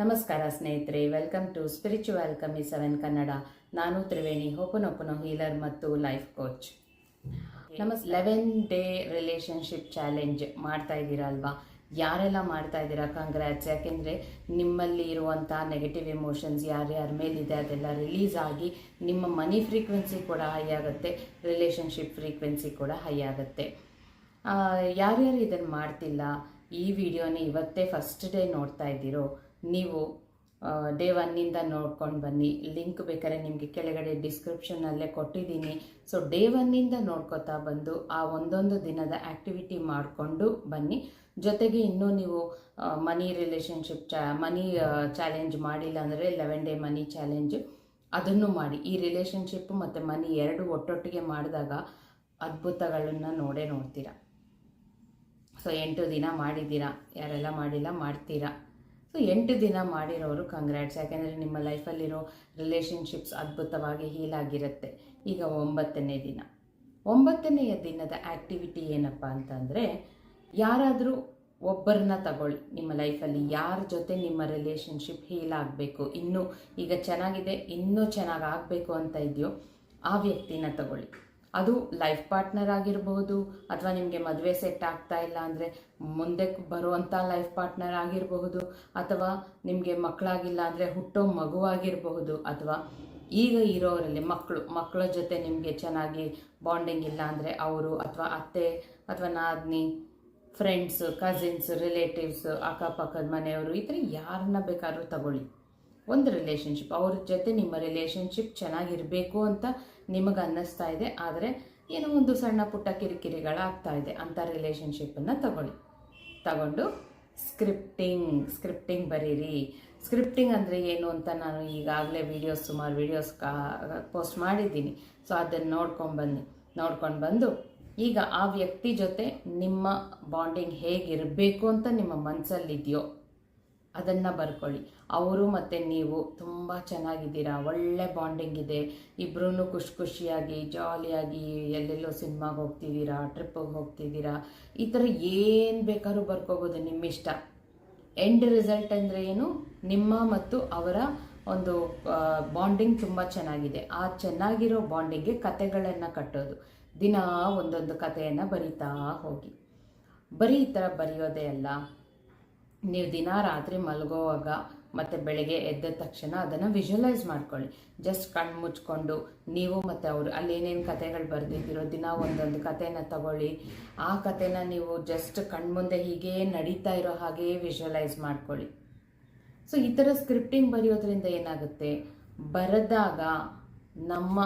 ನಮಸ್ಕಾರ ಸ್ನೇಹಿತರೆ welcome to spiritual ಕಮ್ಮಿ ಸೆವೆನ್ ಕನ್ನಡ ನಾನು ತ್ರಿವೇಣಿ, ಹೋಪನೊಪ್ಪನೋ ಹೀಲರ್ ಮತ್ತು ಲೈಫ್ ಕೋಚ್ ನಮಸ್ ಲೆವೆನ್ ಡೇ ರಿಲೇಶನ್ಶಿಪ್ ಚಾಲೆಂಜ್ ಮಾಡ್ತಾ ಇದ್ದೀರಾ ಅಲ್ವಾ ಯಾರೆಲ್ಲ ಮಾಡ್ತಾ ಇದ್ದೀರಾ? ಕಂಗ್ರ್ಯಾಟ್ಸ್ ಯಾಕೆಂದರೆ ನಿಮ್ಮಲ್ಲಿ ಇರುವಂಥ ನೆಗೆಟಿವ್ ಎಮೋಷನ್ಸ್ ಯಾರ್ಯಾರ ಮೇಲಿದೆ, ಅದೆಲ್ಲ ರಿಲೀಸ್ ಆಗಿ ನಿಮ್ಮ ಮನಿ ಫ್ರೀಕ್ವೆನ್ಸಿ ಕೂಡ ಹೈ ಆಗುತ್ತೆ ರಿಲೇಷನ್ಶಿಪ್ ಫ್ರೀಕ್ವೆನ್ಸಿ ಕೂಡ ಹೈ ಆಗುತ್ತೆ. ಯಾರ್ಯಾರು ಇದನ್ನು ಮಾಡ್ತಿಲ್ಲ? ಈ ವಿಡಿಯೋನ ಇವತ್ತೇ ಫಸ್ಟ್ ಡೇ ನೋಡ್ತಾ ಇದ್ದೀರೋ? ನೀವು ಡೇ ಒನ್ನಿಂದ ನೋಡ್ಕೊಂಡು ಬನ್ನಿ. ಲಿಂಕ್ ಬೇಕಾದ್ರೆ ನಿಮಗೆ ಕೆಳಗಡೆ ಡಿಸ್ಕ್ರಿಪ್ಷನಲ್ಲೇ ಕೊಟ್ಟಿದ್ದೀನಿ. ಸೊ ಡೇ ಒನ್ನಿಂದ ನೋಡ್ಕೋತಾ ಬಂದು, ಆ ಒಂದೊಂದು ದಿನದ ಆ್ಯಕ್ಟಿವಿಟಿ ಮಾಡಿಕೊಂಡು ಬನ್ನಿ. ಜೊತೆಗೆ ಇನ್ನೂ ನೀವು ಮನಿ ರಿಲೇಷನ್ಶಿಪ್ ಚಾ ಮನಿ ಚಾಲೆಂಜ್ ಮಾಡಿಲ್ಲ ಅಂದರೆ ಲೆವೆನ್ ಡೇ ಮನಿ ಚಾಲೆಂಜ್ ಅದನ್ನು ಮಾಡಿ. ಈ ರಿಲೇಷನ್ಶಿಪ್ ಮತ್ತು ಮನಿ ಎರಡು ಒಟ್ಟೊಟ್ಟಿಗೆ ಮಾಡಿದಾಗ ಅದ್ಭುತಗಳನ್ನು ನೋಡೇ ನೋಡ್ತೀರಾ. ಸೊ ಎಂಟು ದಿನ ಮಾಡಿದ್ದೀರಾ? ಯಾರೆಲ್ಲ ಮಾಡಿಲ್ಲ, ಮಾಡ್ತೀರಾ? ಸೊ ಎಂಟು ದಿನ ಮಾಡಿರೋರು ಕಂಗ್ರ್ಯಾಟ್ಸ್ ಯಾಕೆಂದರೆ ನಿಮ್ಮ ಲೈಫಲ್ಲಿರೋ ರಿಲೇಷನ್ಶಿಪ್ಸ್ ಅದ್ಭುತವಾಗಿ ಹೀಲ್ ಆಗಿರುತ್ತೆ. ಈಗ ಒಂಬತ್ತನೇ ದಿನ. ಒಂಬತ್ತನೆಯ ದಿನದ ಆ್ಯಕ್ಟಿವಿಟಿ ಏನಪ್ಪ ಅಂತಂದರೆ, ಯಾರಾದರೂ ಒಬ್ಬರನ್ನ ತಗೊಳ್ಳಿ. ನಿಮ್ಮ ಲೈಫಲ್ಲಿ ಯಾರ ಜೊತೆ ನಿಮ್ಮ ರಿಲೇಷನ್ಶಿಪ್ ಹೀಲ್ ಆಗಬೇಕು, ಇನ್ನೂ ಈಗ ಚೆನ್ನಾಗಿದೆ, ಇನ್ನೂ ಚೆನ್ನಾಗಿ ಆಗಬೇಕು ಅಂತ ಇದೆಯೋ, ಆ ವ್ಯಕ್ತಿನ ತಗೊಳ್ಳಿ. ಅದು ಲೈಫ್ ಪಾರ್ಟ್ನರ್ ಆಗಿರಬಹುದು ಅಥವಾ ನಿಮಗೆ ಮದುವೆ ಸೆಟ್ ಆಗ್ತಾ ಇಲ್ಲ ಅಂದರೆ ಮುಂದೆ ಬರುವಂಥ ಲೈಫ್ ಪಾರ್ಟ್ನರ್ ಆಗಿರಬಹುದು ಅಥವಾ ನಿಮಗೆ ಮಕ್ಕಳಾಗಿಲ್ಲ ಅಂದರೆ ಹುಟ್ಟೋ ಮಗುವಾಗಿರಬಹುದು ಅಥವಾ ಈಗ ಇರೋರಲ್ಲಿ ಮಕ್ಕಳು ಮಕ್ಕಳ ಜೊತೆ ನಿಮಗೆ ಚೆನ್ನಾಗಿ ಬಾಂಡಿಂಗ್ ಇಲ್ಲ ಅಂದರೆ ಅವರು ಅಥವಾ ಅತ್ತೆ ಅಥವಾ ನಾದ್ನಿ ಫ್ರೆಂಡ್ಸು ಕಸಿನ್ಸ್ ರಿಲೇಟಿವ್ಸ್ ಅಕ್ಕಪಕ್ಕದ ಮನೆಯವರು ಈ ಥರ ಯಾರನ್ನ ಬೇಕಾದ್ರೂ ತಗೊಳ್ಳಿ. ಒಂದು ರಿಲೇಷನ್ಶಿಪ್ ಅವ್ರ ಜೊತೆ ನಿಮ್ಮ ರಿಲೇಷನ್ಶಿಪ್ ಚೆನ್ನಾಗಿರಬೇಕು ಅಂತ ನಿಮಗೆ ಅನ್ನಿಸ್ತಾ ಇದೆ, ಆದರೆ ಏನೋ ಒಂದು ಸಣ್ಣ ಪುಟ್ಟ ಕಿರಿಕಿರಿಗಳಾಗ್ತಾ ಇದೆ ಅಂಥ ರಿಲೇಷನ್ಶಿಪ್ಪನ್ನು ತಗೊಳ್ಳಿ. ತಗೊಂಡು ಸ್ಕ್ರಿಪ್ಟಿಂಗ್ ಸ್ಕ್ರಿಪ್ಟಿಂಗ್ ಬರೀರಿ. ಸ್ಕ್ರಿಪ್ಟಿಂಗ್ ಅಂದರೆ ಏನು ಅಂತ ನಾನು ಈಗಾಗಲೇ ವೀಡಿಯೋಸ್ ಸುಮಾರು ವೀಡಿಯೋಸ್ ಕಾ ಪೋಸ್ಟ್ ಮಾಡಿದ್ದೀನಿ. ಸೊ ಅದನ್ನು ನೋಡ್ಕೊಂಡು ಬನ್ನಿ. ನೋಡ್ಕೊಂಡು ಬಂದು ಈಗ ಆ ವ್ಯಕ್ತಿ ಜೊತೆ ನಿಮ್ಮ ಬಾಂಡಿಂಗ್ ಹೇಗಿರಬೇಕು ಅಂತ ನಿಮ್ಮ ಮನಸ್ಸಲ್ಲಿದೆಯೋ ಅದನ್ನು ಬರ್ಕೊಳ್ಳಿ. ಅವರು ಮತ್ತು ನೀವು ತುಂಬ ಚೆನ್ನಾಗಿದ್ದೀರಾ? ಒಳ್ಳೆ ಬಾಂಡಿಂಗ್ ಇದೆ. ಇಬ್ಬರೂ ಖುಷಿ ಖುಷಿಯಾಗಿ ಜಾಲಿಯಾಗಿ ಎಲ್ಲೆಲ್ಲೋ ಸಿನಿಮಾಗೆ ಹೋಗ್ತಿದ್ದೀರಾ? ಟ್ರಿಪ್ಪಿಗೆ ಹೋಗ್ತಿದ್ದೀರಾ? ಈ ಥರ ಏನು ಬೇಕಾದ್ರೂ ಬರ್ಕೋಬೋದು ನಿಮ್ಮ ಇಷ್ಟ ಎಂಡ್ ರಿಸಲ್ಟ್ ಅಂದರೆ ಏನು? ನಿಮ್ಮ ಮತ್ತು ಅವರ ಒಂದು ಬಾಂಡಿಂಗ್ ತುಂಬ ಚೆನ್ನಾಗಿದೆ. ಆ ಚೆನ್ನಾಗಿರೋ ಬಾಂಡಿಂಗ್ಗೆ ಕತೆಗಳನ್ನು ಕಟ್ಟೋದು. ದಿನ ಒಂದೊಂದು ಕಥೆಯನ್ನು ಬರಿತಾ ಹೋಗಿ. ಬರೀ ಈ ಥರ ಬರೆಯೋದೇ ಅಲ್ಲ. ನೀವು ದಿನ ರಾತ್ರಿ ಮಲಗೋವಾಗ ಮತ್ತು ಬೆಳಗ್ಗೆ ಎದ್ದ ತಕ್ಷಣ ಅದನ್ನು ವಿಜುವಲೈಸ್ ಮಾಡ್ಕೊಳ್ಳಿ. ಜಸ್ಟ್ ಕಣ್ಣು ಮುಚ್ಕೊಂಡು ನೀವು ಮತ್ತು ಅವರು ಅಲ್ಲಿ ಏನೇನು ಕತೆಗಳು ಬರೆದಿದ್ದೀರೋ ದಿನ ಒಂದೊಂದು ಕಥೆನ ತಗೊಳ್ಳಿ. ಆ ಕಥೆನ ನೀವು ಜಸ್ಟ್ ಕಣ್ಮುಂದೆ ಹೀಗೆ ನಡೀತಾ ಇರೋ ಹಾಗೆ ವಿಜುವಲೈಸ್ ಮಾಡ್ಕೊಳ್ಳಿ. ಸೊ ಈ ಥರ ಸ್ಕ್ರಿಪ್ಟಿಂಗ್ ಬರೆಯೋದ್ರಿಂದ ಏನಾಗುತ್ತೆ? ಬರೆದಾಗ ನಮ್ಮ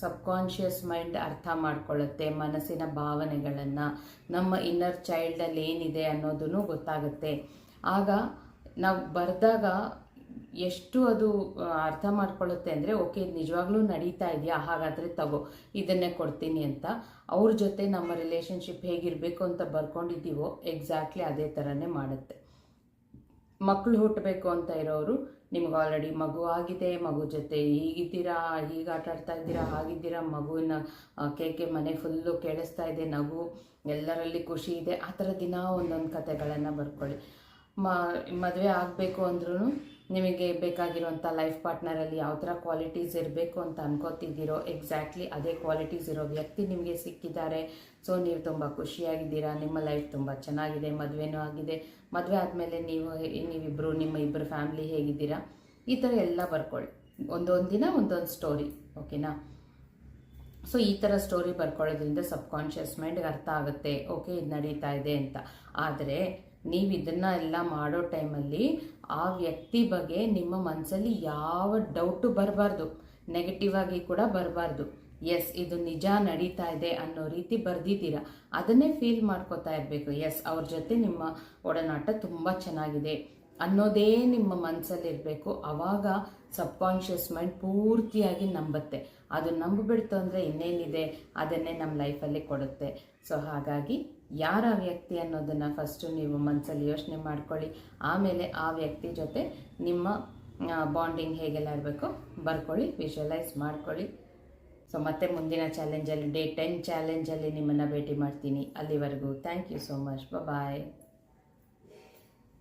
ಸಬ್ಕಾನ್ಷಿಯಸ್ ಮೈಂಡ್ ಅರ್ಥ ಮಾಡ್ಕೊಳ್ಳುತ್ತೆ, ಮನಸ್ಸಿನ ಭಾವನೆಗಳನ್ನು, ನಮ್ಮ ಇನ್ನರ್ ಚೈಲ್ಡಲ್ಲಿ ಏನಿದೆ ಅನ್ನೋದನ್ನು ಗೊತ್ತಾಗುತ್ತೆ. ಆಗ ನಾವು ಬರೆದಾಗ ಎಷ್ಟು ಅದು ಅರ್ಥ ಮಾಡ್ಕೊಳ್ಳುತ್ತೆ ಅಂದರೆ, ಓಕೆ ನಿಜವಾಗ್ಲೂ ನಡೀತಾ ಇದೆಯಾ? ಹಾಗಾದರೆ ತಗೋ, ಇದನ್ನೇ ಕೊಡ್ತೀನಿ ಅಂತ. ಅವ್ರ ಜೊತೆ ನಮ್ಮ ರಿಲೇಷನ್ಶಿಪ್ ಹೇಗಿರಬೇಕು ಅಂತ ಬರ್ಕೊಂಡಿದ್ದೀವೋ ಎಕ್ಸಾಕ್ಟ್ಲಿ ಅದೇ ಥರನೇ ಮಾಡುತ್ತೆ. ಮಕ್ಕಳು ಹುಟ್ಟಬೇಕು ಅಂತ ಇರೋರು, ನಿಮ್ಗೆ ಆಲ್ರೆಡಿ ಮಗು ಆಗಿದೆ, ಮಗು ಜೊತೆ ಹೀಗಿದ್ದೀರಾ, ಹೀಗೆ ಆಟ ಆಡ್ತಾ ಇದ್ದೀರಾ, ಹಾಗಿದ್ದೀರಾ ಮಗುವಿನ ಕೇಕೆ ಮನೆ ಫುಲ್ಲು ಕೇಳಿಸ್ತಾ ಇದೆ, ನಗು, ಎಲ್ಲರಲ್ಲಿ ಖುಷಿ ಇದೆ, ಆ ಥರ ದಿನ ಒಂದೊಂದು ಕತೆಗಳನ್ನು ಬರ್ಕೊಳ್ಳಿ. ಮದುವೆ ಆಗಬೇಕು ಅಂದ್ರೂ ನಿಮಗೆ ಬೇಕಾಗಿರುವಂಥ ಲೈಫ್ ಪಾರ್ಟ್ನರಲ್ಲಿ ಯಾವ ಥರ ಕ್ವಾಲಿಟೀಸ್ ಇರಬೇಕು ಅಂತ ಅನ್ಕೋತಿದ್ದೀರೋ, ಎಕ್ಸಾಕ್ಟ್ಲಿ ಅದೇ ಕ್ವಾಲಿಟೀಸ್ ಇರೋ ವ್ಯಕ್ತಿ ನಿಮಗೆ ಸಿಕ್ಕಿದ್ದಾರೆ. ಸೊ, ನೀವು ತುಂಬ ಖುಷಿಯಾಗಿದ್ದೀರಾ, ನಿಮ್ಮ ಲೈಫ್ ತುಂಬ ಚೆನ್ನಾಗಿದೆ, ಮದುವೆನೂ ಆಗಿದೆ. ಮದುವೆ ಆದಮೇಲೆ ನೀವು ನೀವಿಬ್ಬರು ನಿಮ್ಮ ಇಬ್ಬರು ಫ್ಯಾಮಿಲಿ ಹೇಗಿದ್ದೀರಾ? ಈ ಥರ ಎಲ್ಲ ಬರ್ಕೊಳ್ಳಿ. ಒಂದೊಂದು ದಿನ ಒಂದೊಂದು ಸ್ಟೋರಿ, ಓಕೆನಾ? ಸೊ, ಈ ಥರ ಸ್ಟೋರಿ ಬರ್ಕೊಳ್ಳೋದ್ರಿಂದ ಸಬ್ಕಾನ್ಷಿಯಸ್ ಮೈಂಡ್ಗೆ ಅರ್ಥ ಆಗುತ್ತೆ, ಓಕೆ, ಇದು ನಡೀತಾ ಇದೆ ಅಂತ. ಆದರೆ ನೀವು ಇದನ್ನ ಎಲ್ಲ ಮಾಡೋ ಟೈಮಲ್ಲಿ ಆ ವ್ಯಕ್ತಿ ಬಗ್ಗೆ ನಿಮ್ಮ ಮನಸ್ಸಲ್ಲಿ ಯಾವ ಡೌಟು ಬರಬಾರ್ದು. ನೆಗೆಟಿವ್ ಆಗಿ ಕೂಡ ಬರಬಾರ್ದು. ಎಸ್ ಇದು ನಿಜ ನಡೀತಾ ಇದೆ ಅನ್ನೋ ರೀತಿ ಬರ್ದಿದ್ದೀರಾ. ಅದನ್ನೇ ಫೀಲ್ ಮಾಡ್ಕೋತಾ ಇರಬೇಕು. ಎಸ್ ಅವ್ರ ಜೊತೆ ನಿಮ್ಮ ಒಡನಾಟ ತುಂಬ ಚೆನ್ನಾಗಿದೆ ಅನ್ನೋದೇ ನಿಮ್ಮ ಮನಸ್ಸಲ್ಲಿರಬೇಕು ಆವಾಗ ಸಬ್ಕಾನ್ಷಿಯಸ್ ಮೈಂಡ್ ಪೂರ್ತಿಯಾಗಿ ನಂಬುತ್ತೆ. ಅದು ನಂಬಿಬಿಡ್ತು ಅಂದರೆ ಇನ್ನೇನಿದೆ? ಅದನ್ನೇ ನಮ್ಮ ಲೈಫಲ್ಲಿ ಕೊಡುತ್ತೆ. ಸೊ ಹಾಗಾಗಿ ಯಾರ ವ್ಯಕ್ತಿ ಅನ್ನೋದನ್ನು ಫಸ್ಟು ನೀವು ಮನಸ್ಸಲ್ಲಿ ಯೋಚನೆ ಮಾಡ್ಕೊಳ್ಳಿ. ಆಮೇಲೆ ಆ ವ್ಯಕ್ತಿ ಜೊತೆ ನಿಮ್ಮ ಬಾಂಡಿಂಗ್ ಹೇಗೆಲ್ಲ ಇರಬೇಕು ಬರ್ಕೊಳ್ಳಿ ವಿಷುವಲೈಸ್ ಮಾಡ್ಕೊಳ್ಳಿ. ಸೊ ಮತ್ತೆ ಮುಂದಿನ ಚಾಲೆಂಜಲ್ಲಿ ಡೇ ಟೆನ್ ಚಾಲೆಂಜಲ್ಲಿ ನಿಮ್ಮನ್ನು ಭೇಟಿ ಮಾಡ್ತೀನಿ. ಅಲ್ಲಿವರೆಗೂ thank you so much bye